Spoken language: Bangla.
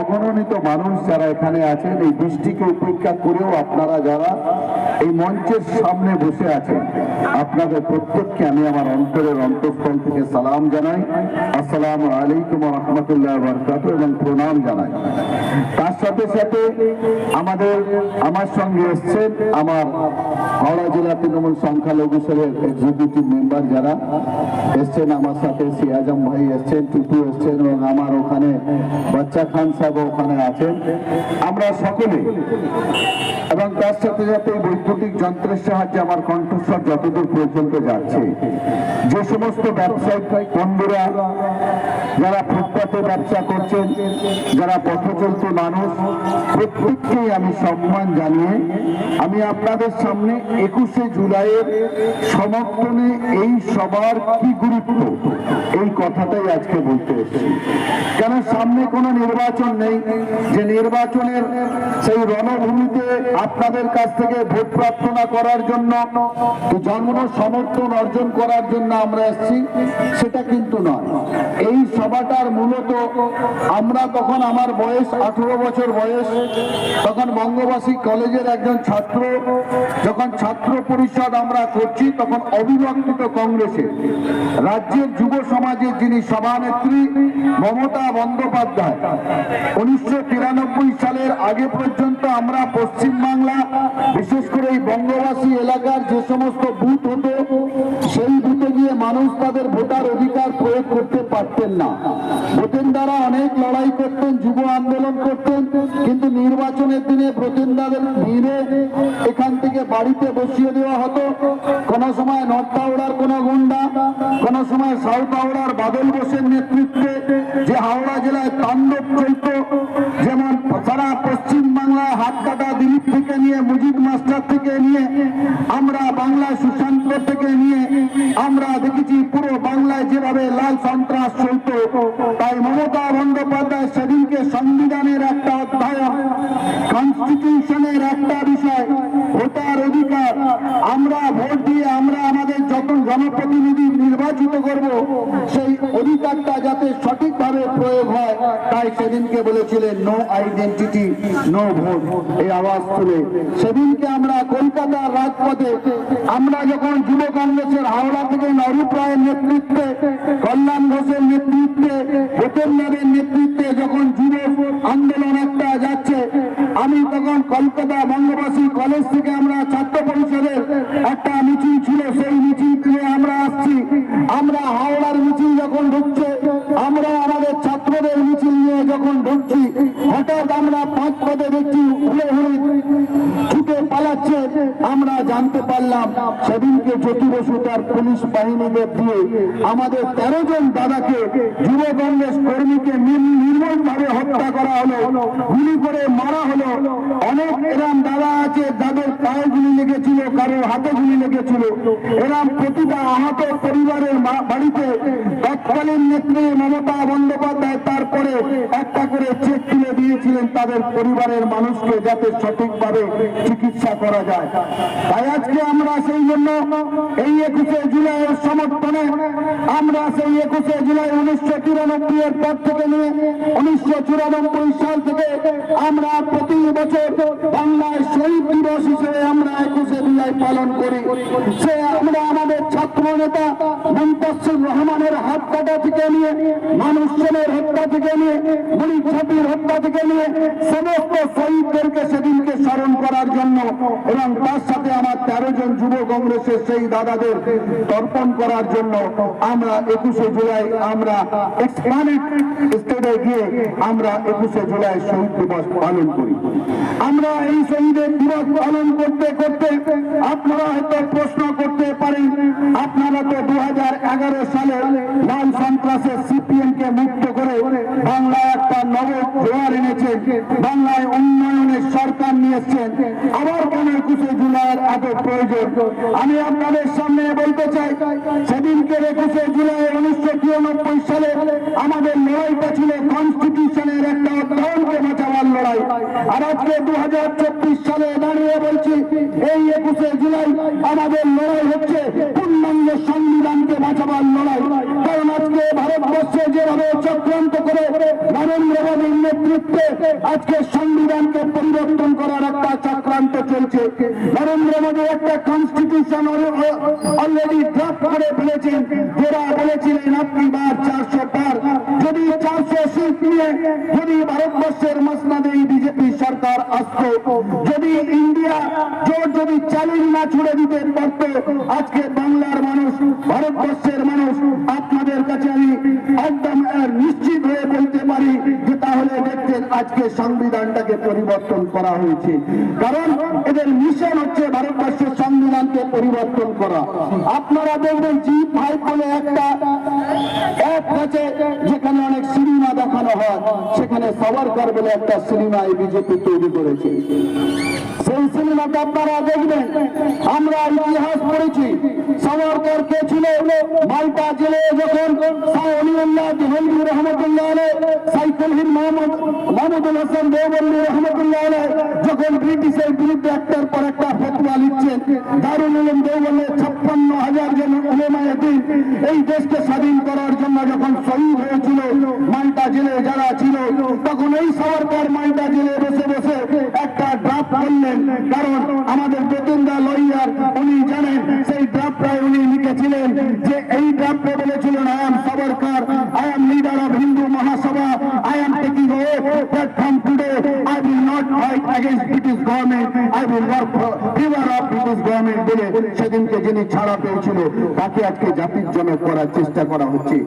অগণনিত মানুষ যারা এখানে আছেন, এই বৃষ্টিকে উপেক্ষা করেও আপনারা যারা এই মঞ্চের সামনে বসে আছেন, আপনাদের প্রত্যেককে আমি আমার অন্তরের অন্তঃস্থল থেকে সালাম জানাই, আসসালামু আলাইকুম রহমতুল্লাহ বরকাত এবং প্রণাম জানাই। তার সাথে সাথে আমাদের, আমার সঙ্গে এসছেন আমার হাওড়া জেলা তৃণমূল সংখ্যালঘু সেলের এক্সিকিউটিভ মেম্বার যারা এসছেন, আমার সাথে সিয়াজম ভাই এসছেন, টুটু এসছেন এবং আমার ওখানে বাচ্চা খান সাহেব ওখানে আছেন। আমরা সকলে এবং তার সাথে সাথে বৈদ্যুতিক যন্ত্রের সাহায্যে আমার কণ্ঠস্বর যতদূর পর্যন্ত যাচ্ছে, যে সমস্ত ব্যবসায়িক বন্ধুরা যারা ফুটপাতে ব্যবসা করছেন, যারা পথচলতি মানুষ, প্রত্যেককেই আমি সম্মান জানিয়ে আমি আপনাদের সামনে একুশে জুলাইয়ের সমর্থনে এই সবার কি গুরুত্ব? এই কথাটাই আজকে বলতে এসেছি। কেন সামনে কোনো নির্বাচন নেই? যে নির্বাচনের সেই রণভূমিতে আপনাদের কাছ থেকে ভোট প্রার্থনা করার জন্য জন্ম, সমর্থন অর্জন করার জন্য আমরা এসেছি, সেটা কিন্তু নয়। এই সভাটার মূলত আমরা তখন আমার বয়স, আঠেরো বছর বয়স, তখন বঙ্গবাসী কলেজের একজন ছাত্র, যখন ছাত্র পরিষদ আমরা করছি তখন অবিভক্ত কংগ্রেসে। রাজ্যের যুব সমাজের যিনি সভানেত্রী মমতা বন্দ্যোপাধ্যায়। উনিশশো তিরানব্বই সালের আগে পর্যন্ত আমরা পশ্চিমবাংলা, বিশেষ করে এই বঙ্গবাসী এলাকার যে সমস্ত বুথ হতো, সেই বুথে গিয়ে মানুষ তাদের ভোটার অধিকার প্রয়োগ করতে পারতেন না। ভোটের দ্বারা অনেক লড়াই করতেন, যুব আন্দোলন করতেন, কিন্তু নির্বাচনের দিনে ভোটেন্দাদের ভিড়ে এখান থেকে বাড়িতে বসিয়ে দেওয়া হতো। কোনো সময় নর্থ হাওড়ার কোন গুন্ডা, কোনো সময় সাউথ হাওড়ার বাদল বোসের নেতৃত্বে যে হাওড়া জেলায় তাণ্ডব চলত, যেমন সারা পশ্চিম বাংলায় হাত কাটা দিলীপ থেকে নিয়ে, মুজিব মাস্টার থেকে নিয়ে, আমরা বাংলায় সুশান্ত থেকে নিয়ে, আমরা দেখেছি পুরো বাংলায় যেভাবে লাল সন্ত্রাস চলত, তাই মমতা বন্দ্যোপাধ্যায় সেদিনকে সংবিধানের একটা অধ্যায় কনস্টিটিউশনের একটা বিষয়, ভোটার অধিকার। আমরা ভোট দিয়ে আমরা আমাদের যখন জনপ্রতিনিধি নির্বাচিত করব, সেই অধিকারটা যাতে তাই সেদিনকে বলেছিলেন নো আইডেন্টিটি নো ভোট এই আওয়াজ তুলে। সেদিনকে আমরা কলকাতার রাজপথে, আমরা যখন যুব কংগ্রেসের হাওড়া থেকে নরুপ রায়ের নেতৃত্বে, কল্যাণ ঘোষের নেতৃত্বে ভোটের নেতৃত্বে যখন যুব আন্দোলন একটা যাচ্ছে আমি তখন কলকাতা বঙ্গবাসী কলেজ থেকে আমরা ছাত্র পরিষদের একটা মিছিল ছিল সেই মিছিল থেকে আমরা আসছি আমরা হাওড়ার মিছিল যখন ঢুকছে আমরা আমাদের ছাত্রদের মিছিল নিয়ে যখন ঢুকছি হঠাৎ আমরা জানতে পারলাম সেদিনকে জ্যোতি বসু তার পুলিশ বাহিনীদের দিয়ে আমাদের তেরো জন দাদাকে যুব কংগ্রেস কর্মীকে নির্মম ভাবে হত্যা করা হলো, গুলি করে মারা হলো। অনেক এরাম দাদা আছে, যাদের পায়ে গুলি লেগেছিল, কারোর হাতে গুলি লেগেছিল। এরাম প্রতিটা আহত পরিবারের বাড়িতে তৎকালীন নেত্রী মমতা বন্দ্যোপাধ্যায় তারপরে একটা করে চেক তুলে দিয়েছিলেন তাদের পরিবারের মানুষকে যাতে সঠিকভাবে চিকিৎসা করা যায়। আজকে আমরা সেই জন্য এই একুশে জুলাইয়ের সমর্থনে আমরা সেই একুশে জুলাই উনিশশো চুরানব্বই এর পর থেকে নিয়ে উনিশশো চুরানব্বই সাল থেকে আমরা প্রতি বছর বাংলায় শহীদ দিবস হিসেবে আমরা একুশে জুলাই পালন করি। সে আমরা আমাদের ছাত্র নেতা মুন্তাসির রহমানের হাত কাটা থেকে নিয়ে, মানুষ সেনের হত্যা থেকে নিয়ে মণি ছাতির হত্যা থেকে নিয়ে, সমস্ত শহীদদেরকে সেদিনকে স্মরণ করার জন্য এবং তার সাথে আমার তেরো জন যুব কংগ্রেসের সেই দাদাদের তর্পণ করার জন্য আমরা একুশে জুলাই আমরা এক্সপ্লানেট স্টেটে গিয়ে আমরা একুশে জুলাই শহীদ দিবস পালন করি। আমরা এই শহীদের দিবস পালন করতে করতে আপনারা হয়তো প্রশ্ন করতে পারেন, আপনারা তো দু হাজার সালে লাল সন্ত্রাসের সিপিএম কে মুক্ত করে বাংলায় একটা নব জোয়ার এনেছেন বাংলায় উন্নয়নের সরকার নিয়ে এসছেন আবার কেন একুশে জুলাইয়ের এত প্রয়োজন? আমি আপনাদের সামনে বলতে চাই, সেদিনকে একুশে জুলাই উনিশশো তিরানব্বই সালে আমাদের লড়াইটা ছিল কনস্টিটিউশনের একটা অধ্যয়নকে বাঁচাবার লড়াই। লড়াই আর আজকে দু হাজার চব্বিশ সালে দাঁড়িয়ে বলছি, এই একুশে জুলাই আমাদের লড়াই হচ্ছে পূর্ণাঙ্গ বাঁচাবার লড়াই কারণ আজকে ভারতবর্ষে যেভাবে চক্রান্ত করে নরেন্দ্র মোদীর নেতৃত্বে আজকে সংবিধানকে পরিবর্তন করার একটা চক্রান্ত চলছে। নরেন্দ্র মোদী একটা কনস্টিটিউশন অলরেডি ড্রাফট করে ফেলেছেন। যেটা বলেছিলেন আপনি বার চারশো পার যদি চারশো সিট নিয়ে যদি ভারতবর্ষের মসনাদে বিজেপি সরকার আসতো, যদি ইন্ডিয়া জোর যদি চ্যালেঞ্জ না ছুড়ে দিতে আজকে বাংলার মানুষ, ভারতবর্ষের মানুষ, আপনাদের কাছে আমি একদম নিশ্চিত হয়ে বলতে পারি যে তাহলে দেখতেন আজকে সংবিধানটাকে পরিবর্তন করা হয়েছে। কারণ এদের মিশন হচ্ছে ভারতবর্ষের সংবিধানকে পরিবর্তন করা। আপনারা দেখবেন জি ফাইভ বলে একটা যেখানে অনেক সিনেমা দেখানো হয়। সেখানে সাভারকার বলে একটা সিনেমা এই বিজেপি তৈরি করেছে। সেই সিনেমাটা আপনারা দেখবেন। আমরা ইতিহাস পড়েছি। সাভারকর কে ছিল মালটা জেলে যখন সাউলিউল্লাহ দেহলভি রহমতুল্লাহ আলাই, সাইফুল হিন্দ মোহাম্মদ মাহমুদুল হাসান দেওবন্দি রহমতুল্লাহ আলাই যখন ব্রিটিশের বিরুদ্ধে একটার পর একটা ফতোয়া লিখছেন, দারুল উলুম দেওবন্দে ছাপ্পান্ন হাজার জন উলেমায়ে দিন এই দেশকে স্বাধীন করার জন্য যখন শহীদ হয়েছিল মালটা জেলে যারা ছিল, তখন এই সরকার মালটা জেলে বসে বসে একটা ড্রাফট কারণ আমাদের বেতনদা লয়ার উনি জানেন, সেই ড্রাফটায় উনি লিখেছিলেন যে এই ড্রাফটে বলেছিলেন I am Savarkar, I am leader of Hindu Mahasabha I am taking way today I will not fight against British government I will work for favour of British government বলে সেদিনকে যিনি ছাড়া পেয়েছিল, তাকে আজকে জাতির জন্য করার চেষ্টা করা হচ্ছে।